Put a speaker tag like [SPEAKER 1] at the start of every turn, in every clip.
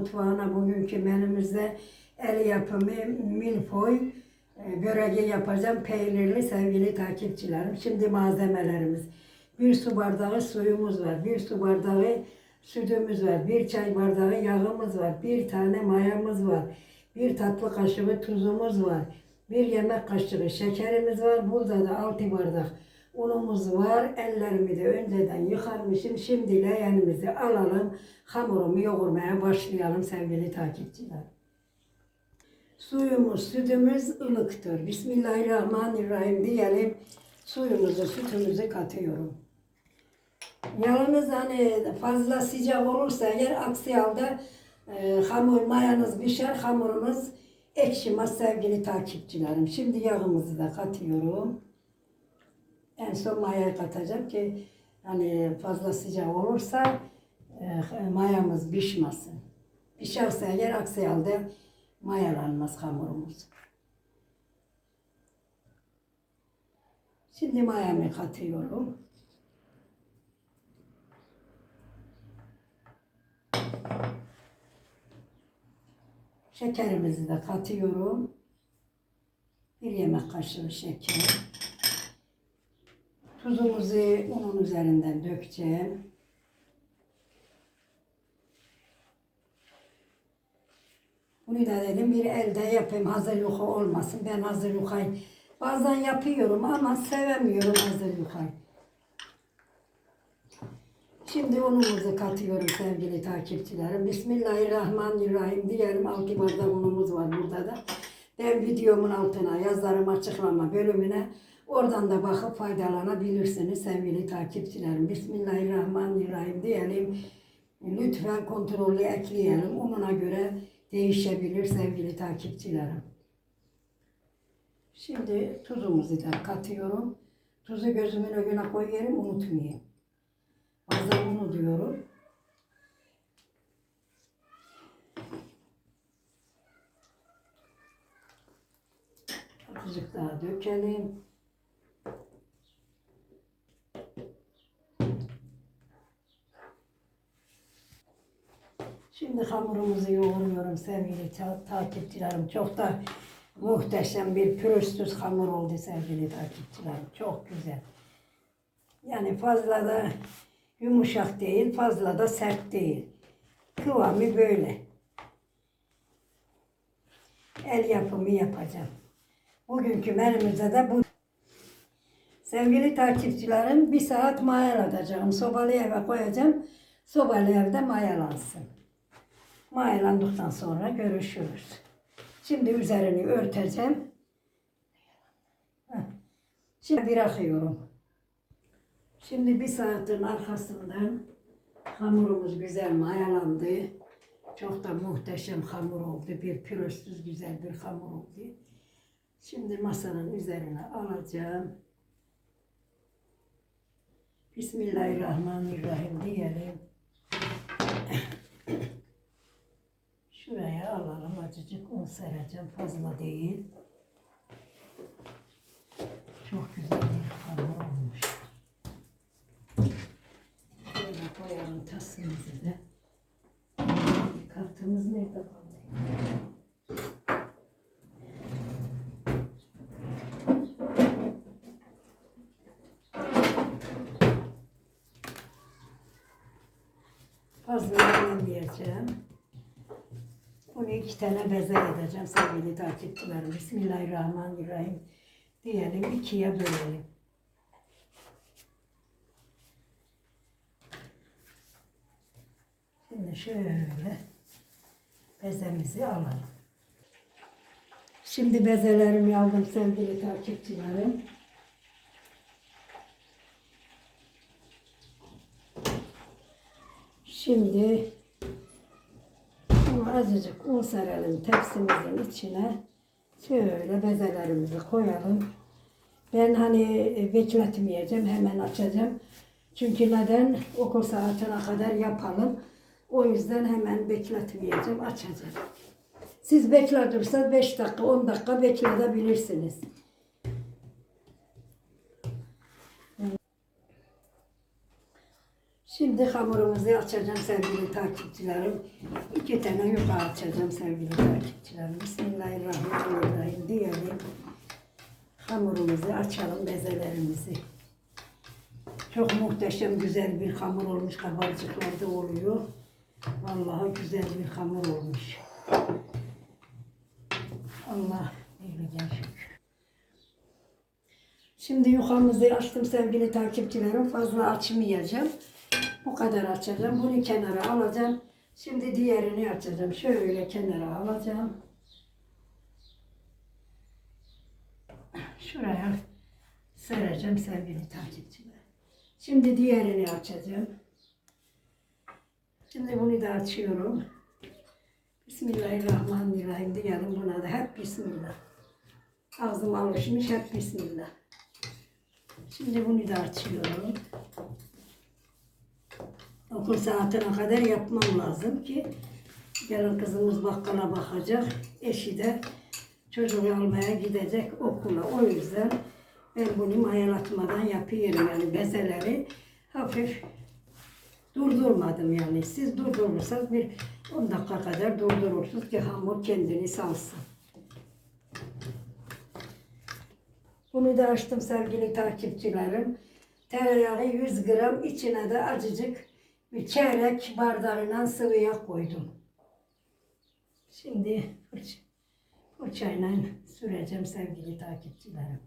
[SPEAKER 1] mutfağına bugünkü menümüzde el yapımı milfoy e, böreği yapacağım peynirli sevgili takipçilerim. Şimdi malzemelerimiz. Bir su bardağı suyumuz var. Bir su bardağı sütümüz var. Bir çay bardağı yağımız var. Bir tane mayamız var. Bir tatlı kaşığı tuzumuz var. Bir yemek kaşığı şekerimiz var. Burada da altı bardak unumuz var. Ellerimi de önceden yıkarmışım. Şimdi leğenimizi alalım. Hamurumu yoğurmaya başlayalım sevgili takipçiler. Suyumuz, sütümüz ılıktır. Bismillahirrahmanirrahim diyelim. Suyumuzu, sütümüzü katıyorum. Yalnız hani fazla sıcak olursa eğer aksi halde e, hamur mayanız pişer, hamurunuz ekşimez sevgili takipçilerim. Şimdi yağımızı da katıyorum. En son mayayı katacağım ki hani fazla sıcak olursa e, mayamız pişmesin. Pişerse eğer aksi halde mayalanmaz hamurumuz. Şimdi mayamı katıyorum. Şekerimizi de katıyorum. Bir yemek kaşığı şeker. Tuzumuzu unun üzerinden dökeceğim. Bunu da dedim bir elde yapayım hazır yuka olmasın. Ben hazır yukayı bazen yapıyorum ama sevemiyorum hazır yukayı. Şimdi unumuzu katıyorum sevgili takipçilerim. Bismillahirrahmanirrahim diyelim. Altı bardak unumuz var burada da. Ben videomun altına yazarım açıklama bölümüne. Oradan da bakıp faydalanabilirsiniz sevgili takipçilerim. Bismillahirrahmanirrahim diyelim. Lütfen kontrollü ekleyelim. Ununa göre değişebilir sevgili takipçilerim. Şimdi tuzumuzu da katıyorum. Tuzu gözümün önüne koyuyorum unutmayayım. Bazen unutuyorum. Azıcık daha dökelim. Şimdi hamurumuzu yoğuruyorum sevgili ta- takipçilerim. Çok da muhteşem bir pürüzsüz hamur oldu sevgili takipçilerim. Çok güzel. Yani fazla da yumuşak değil, fazla da sert değil. Kıvamı böyle. El yapımı yapacağım. Bugünkü menümüzde de bu. Sevgili takipçilerim bir saat mayalatacağım. Sobalı eve koyacağım. Sobalı evde mayalansın. Mayalandıktan sonra görüşürüz. Şimdi üzerini örteceğim. Şimdi bırakıyorum. Şimdi bir saatin arkasından hamurumuz güzel mayalandı. Çok da muhteşem hamur oldu. Bir pürüzsüz güzel bir hamur oldu. Şimdi masanın üzerine alacağım. Bismillahirrahmanirrahim diyelim. Acıcık un sereceğim. Fazla değil. Çok güzel bir hamur olmuş. Şöyle koyalım tasımızı da. Kartımız nerede kaldı? Fazla diyeceğim. İki tane beze edeceğim sevgili takipçilerim. Bismillahirrahmanirrahim. Diyelim ikiye bölelim. Şimdi şöyle bezemizi alalım. Şimdi bezelerimi aldım sevgili takipçilerim. Şimdi azıcık un serelim tepsimizin içine. Şöyle bezelerimizi koyalım. Ben hani e, bekletmeyeceğim, hemen açacağım. Çünkü neden? Okul saatine kadar yapalım. O yüzden hemen bekletmeyeceğim, açacağım. Siz bekletirse 5 dakika, 10 dakika bekletebilirsiniz. Şimdi hamurumuzu açacağım sevgili takipçilerim. İki tane yuka açacağım sevgili takipçilerim. Bismillahirrahmanirrahim diyelim. Hamurumuzu açalım bezelerimizi. Çok muhteşem güzel bir hamur olmuş. Kabarcıklar oluyor. Vallahi güzel bir hamur olmuş. Allah öyle şükür. Şimdi yufamızı açtım sevgili takipçilerim. Fazla açmayacağım. Bu kadar açacağım. Bunu kenara alacağım. Şimdi diğerini açacağım. Şöyle kenara alacağım. Şuraya sereceğim sevgili takipçiler. Şimdi diğerini açacağım. Şimdi bunu da açıyorum. Bismillahirrahmanirrahim diyelim buna da hep Bismillah. Ağzım alışmış hep Bismillah. Şimdi bunu da açıyorum. Okul saatine kadar yapmam lazım ki gelin kızımız bakkala bakacak. Eşi de çocuğu almaya gidecek okula. O yüzden ben bunu mayalatmadan yapıyorum. Yani bezeleri hafif durdurmadım yani. Siz durdurursanız bir 10 dakika kadar durdurursunuz ki hamur kendini salsın. Bunu da açtım sevgili takipçilerim. Tereyağı 100 gram içine de acıcık bir çeyrek bardağından sıvı yağ koydum. Şimdi fırça, fırçayla süreceğim sevgili takipçilerim.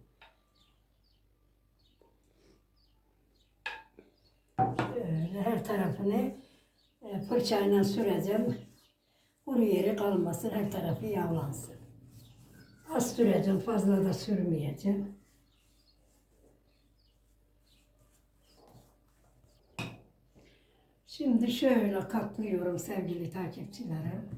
[SPEAKER 1] Şöyle her tarafını e, fırçayla süreceğim. Kuru yeri kalmasın, her tarafı yağlansın. Az süreceğim, fazla da sürmeyeceğim. Şimdi şöyle katlıyorum sevgili takipçilerim.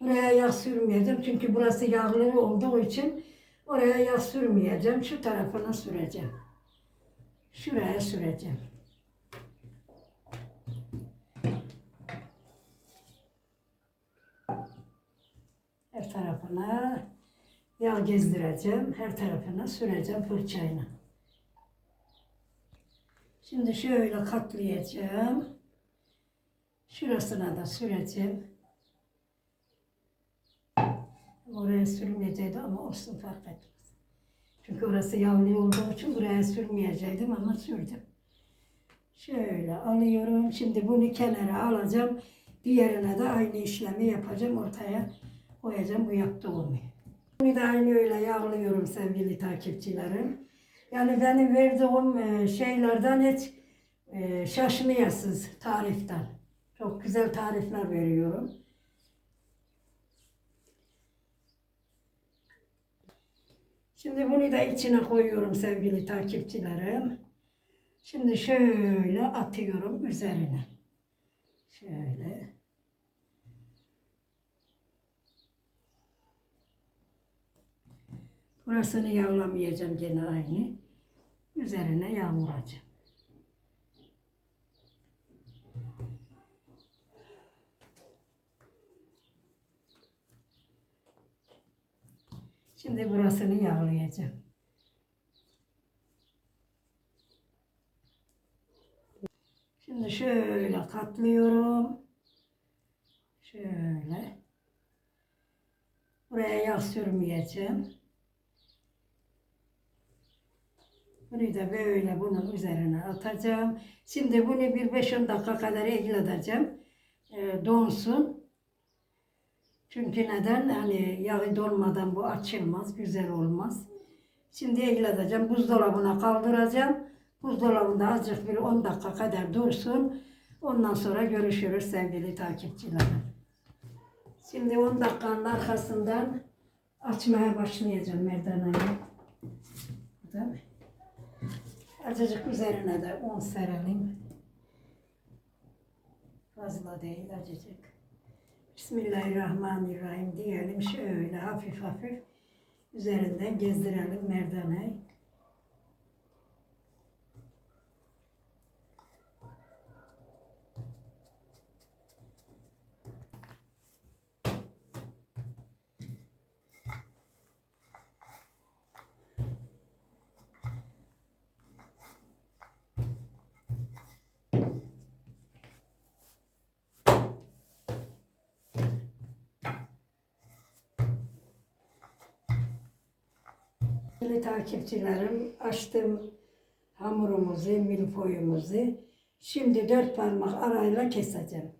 [SPEAKER 1] Buraya yağ sürmeyeceğim çünkü burası yağlı olduğu için oraya yağ sürmeyeceğim. Şu tarafına süreceğim. Şuraya süreceğim. Her tarafına yağ gezdireceğim. Her tarafına süreceğim fırçayla. Şimdi şöyle katlayacağım. Şurasına da süreceğim. Oraya sürmeyecektim ama olsun fark etmez. Çünkü orası yağlı olduğu için buraya sürmeyecektim ama sürdüm. Şöyle alıyorum. Şimdi bunu kenara alacağım. Diğerine de aynı işlemi yapacağım. Ortaya koyacağım. Bu yaptığımı. Bunu da aynı öyle yağlıyorum sevgili takipçilerim. Yani benim verdiğim e, şeylerden hiç e, şaşmayasınız tariften. Çok güzel tarifler veriyorum. Şimdi bunu da içine koyuyorum sevgili takipçilerim. Şimdi şöyle atıyorum üzerine. Şöyle. Burasını yağlamayacağım gene aynı. Üzerine yağ Şimdi burasını yağlayacağım. Şimdi şöyle katlıyorum. Şöyle. Buraya yağ sürmeyeceğim. Bunu da böyle bunun üzerine atacağım. Şimdi bunu bir 5-10 dakika kadar ekleteceğim. E, donsun. Çünkü neden? Hani yağı donmadan bu açılmaz, güzel olmaz. Şimdi ekleteceğim. Buzdolabına kaldıracağım. Buzdolabında azıcık bir 10 dakika kadar dursun. Ondan sonra görüşürüz sevgili takipçilerim. Şimdi 10 dakikanın arkasından açmaya başlayacağım merdaneyi. Değil mi? Azıcık üzerine de un serelim. Fazla değil azıcık. Bismillahirrahmanirrahim diyelim. Şöyle hafif hafif üzerinden gezdirelim merdaneyi. Sevgili takipçilerim, açtım hamurumuzu, milfoyumuzu. Şimdi dört parmak arayla keseceğim.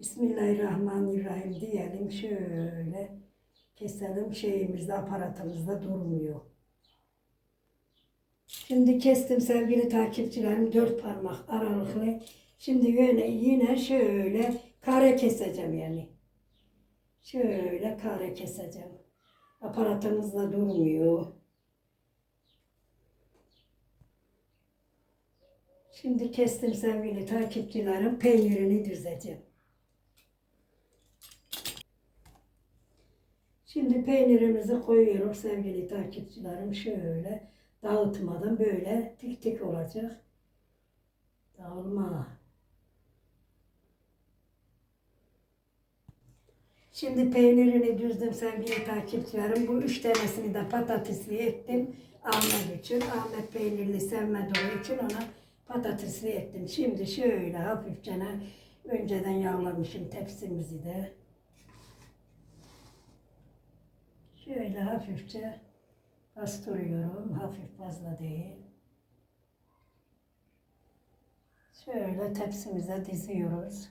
[SPEAKER 1] Bismillahirrahmanirrahim diyelim şöyle keselim şeyimizde aparatımızda durmuyor. Şimdi kestim sevgili takipçilerim dört parmak aralıklı. Şimdi yine, yine şöyle kare keseceğim yani. Şöyle kare keseceğim. Aparatımızda durmuyor. Şimdi kestim sevgili takipçilerim. Peynirini düzeceğim. Şimdi peynirimizi koyuyorum sevgili takipçilerim. Şöyle dağıtmadan böyle tik tik olacak. Dağılma. Şimdi peynirini düzdüm sevgili takipçilerim. Bu üç tanesini de patatesli ettim. Ahmet için. Ahmet peynirli sevmediği için ona patatesli ettim. Şimdi şöyle hafifçe önceden yağlamışım tepsimizi de. Şöyle hafifçe bastırıyorum. Hafif fazla değil. Şöyle tepsimize diziyoruz.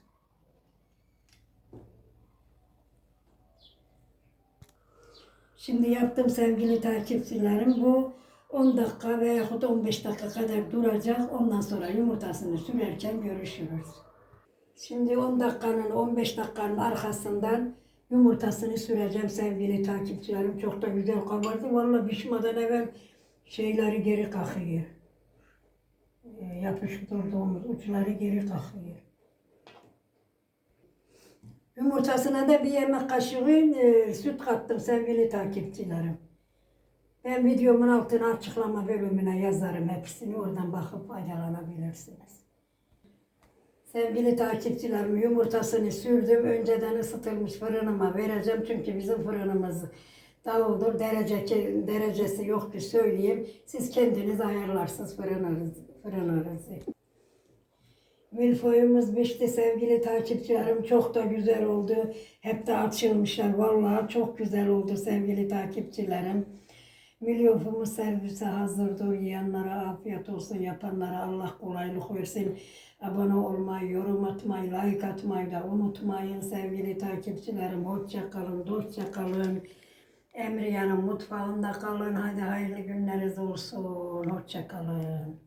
[SPEAKER 1] Şimdi yaptım sevgili takipçilerim. Bu 10 dakika veya 15 dakika kadar duracak. Ondan sonra yumurtasını sürerken görüşürüz. Şimdi 10 dakikanın 15 dakikanın arkasından yumurtasını süreceğim sevgili takipçilerim. Çok da güzel kabardı. Vallahi pişmeden evvel şeyleri geri kalkıyor. Ee, Yapıştırdığımız uçları geri kalkıyor. Yumurtasına da bir yemek kaşığı e, süt kattım sevgili takipçilerim. Ben videomun altına açıklama bölümüne yazarım hepsini. Oradan bakıp faydalanabilirsiniz. Sevgili takipçilerim yumurtasını sürdüm. Önceden ısıtılmış fırınıma vereceğim. Çünkü bizim fırınımız davuldur. Derece, derecesi yok ki söyleyeyim. Siz kendiniz ayarlarsınız fırınınızı. fırınınızı. Milfoyumuz pişti sevgili takipçilerim. Çok da güzel oldu. Hep de açılmışlar. Vallahi çok güzel oldu sevgili takipçilerim. Milyofumuz servise hazırdır. Yiyenlere afiyet olsun. Yapanlara Allah kolaylık versin. Abone olmayı, yorum atmayı, like atmayı da unutmayın sevgili takipçilerim. Hoşça kalın, dostça kalın. Emriyan'ın mutfağında kalın. Hadi hayırlı günleriniz olsun. Hoşça kalın.